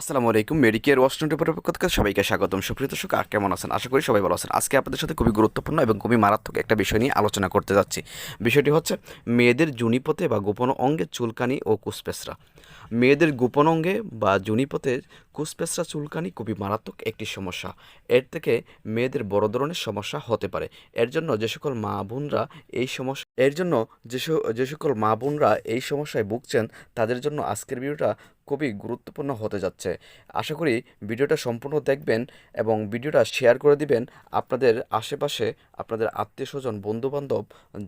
আসসালামু আলাইকুম মেডিকেয়ার ওয়াশরুমের পক্ষ থেকে সবাইকে স্বাগতম। সুপ্রিয় দর্শক, আর কেমন আছেন? আশা করি সবাই ভালো আছেন। আজকে আপনাদের সাথে খুবই গুরুত্বপূর্ণ এবং খুবই মারাত্মক একটা বিষয় নিয়ে আলোচনা করতে যাচ্ছি। বিষয়টি হচ্ছে মেয়েদের জুনিপথে বা গোপন অঙ্গে চুলকানি ও কুসপেসরা। মেয়েদের গোপন অঙ্গে বা জুনিপথে কুসপেসরা চুলকানি খুবই মারাত্মক একটি সমস্যা। এর থেকে মেয়েদের বড় ধরনের সমস্যা হতে পারে। এর জন্য যে সকল মা বোনরা এই সমস্যা এর জন্য যে সকল মা বোনরা এই সমস্যায় ভুগছেন, তাদের জন্য আজকের ভিডিওটা খুবই গুরুত্বপূর্ণ হতে যাচ্ছে। আশা করি ভিডিওটা সম্পূর্ণ দেখবেন এবং ভিডিওটা শেয়ার করে দিবেন আপনাদের আশেপাশে, আপনাদের আত্মীয় স্বজন বন্ধুবান্ধব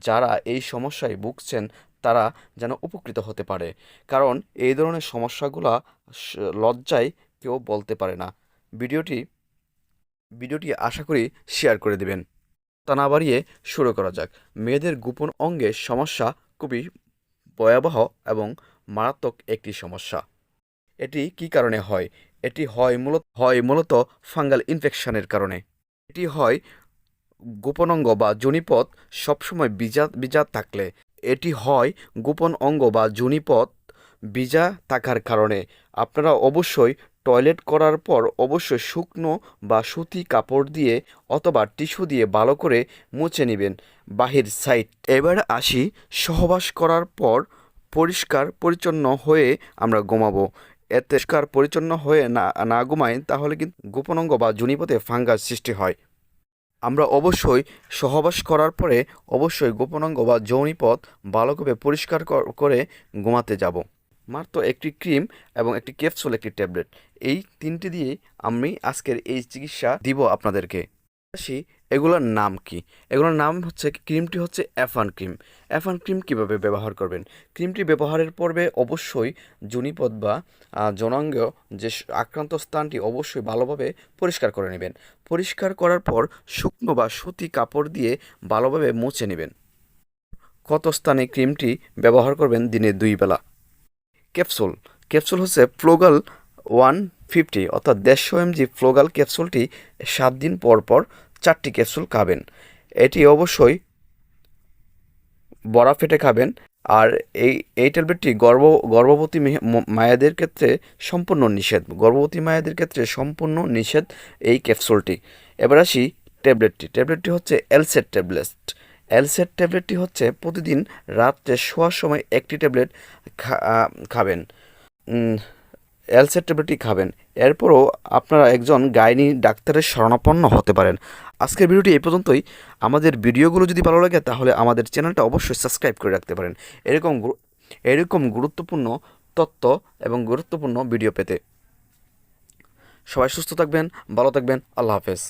যারা এই সমস্যায় ভুগছেন, তারা যেন উপকৃত হতে পারে। কারণ এই ধরনের সমস্যাগুলা লজ্জায় কেউ বলতে পারে না। ভিডিওটি ভিডিওটি আশা করি শেয়ার করে দিবেন। তা না বাড়িয়ে শুরু করা যাক। মেয়েদের গোপন অঙ্গে সমস্যা খুবই ভয়াবহ এবং মারাত্মক একটি সমস্যা। এটি কি কারণে হয়? এটি হয় মূলত হয় মূলত ফাঙ্গাল ইনফেকশনের কারণে। এটি হয় গোপন অঙ্গ বা জনিপথ সবসময় বিজা বিজা থাকলে। এটি হয় গোপন অঙ্গ বা জনিপথ বিজা থাকার কারণে। আপনারা অবশ্যই টয়লেট করার পর অবশ্যই শুকনো বা সুতি কাপড় দিয়ে অথবা টিস্যু দিয়ে ভালো করে মুছে নেবেন বাহির সাইড। এবার আসি সহবাস করার পর পরিষ্কার পরিচ্ছন্ন হয়ে আমরা ঘুমাবো। এতে পরিষ্কার পরিচ্ছন্ন হয়ে না না ঘুমাই তাহলে কিন্তু গোপন অঙ্গ বা জুনিপথে ফাঙ্গাস সৃষ্টি হয়। আমরা অবশ্যই সহবাস করার পরে অবশ্যই গোপনাঙ্গ বা যৌনিপথ ভালোভাবে পরিষ্কার করে ঘুমাতে যাব। মাত্র একটি ক্রিম এবং একটি ক্যাপসুল, একটি ট্যাবলেট। এই তিনটি দিয়ে আমি আজকের এই চিকিৎসা দিব আপনাদেরকে। আসি, এগুলোর নাম কি? এগুলোর নাম হচ্ছে, ক্রিমটি হচ্ছে অ্যাফান ক্রিম। অ্যাফান ক্রিম কীভাবে ব্যবহার করবেন? ক্রিমটি ব্যবহারের পূর্বে অবশ্যই জুনিপথ বা জনাঙ্গ যে আক্রান্ত স্থানটি অবশ্যই ভালোভাবে পরিষ্কার করে নেবেন। পরিষ্কার করার পর শুকনো বা সুতি কাপড় দিয়ে ভালোভাবে মুছে নেবেন। কত স্থানে ক্রিমটি ব্যবহার করবেন দিনে দুই বেলা? ক্যাপসুল। ক্যাপসুল হচ্ছে ফ্লোগাল ওয়ান ফিফটি, অর্থাৎ দেড়শো এমজি ফ্লোগাল ক্যাপসুলটি সাত দিন পর পর চারটি ক্যাপসুল খাবেন। এটি অবশ্যই বড়া ফেটে খাবেন আর এই এই ট্যাবলেটটি গর্ভ, গর্ভবতী মায়েদের ক্ষেত্রে সম্পূর্ণ নিষেধ। গর্ভবতী মায়েদের ক্ষেত্রে সম্পূর্ণ নিষেধ এই ক্যাপসুলটি। এবার আসি ট্যাবলেটটি। ট্যাবলেটটি হচ্ছে এলসেট ট্যাবলেট। এলসেট ট্যাবলেটটি হচ্ছে প্রতিদিন রাত্রে শোয়ার সময় একটি ট্যাবলেট খাবেন। এলসেট ট্যাবলেটটি খাবেন। এরপরও আপনারা একজন গাইনি ডাক্তারের শরণাপন্ন হতে পারেন। আজকের ভিডিওটি এই পর্যন্তই। আমাদের ভিডিওগুলো যদি ভালো লাগে, তাহলে আমাদের চ্যানেলটা অবশ্যই সাবস্ক্রাইব করে রাখতে পারেন। এরকম এরকম গুরুত্বপূর্ণ তথ্য এবং গুরুত্বপূর্ণ ভিডিও পেতে। সবাই সুস্থ থাকবেন, ভালো থাকবেন। আল্লাহ হাফেজ।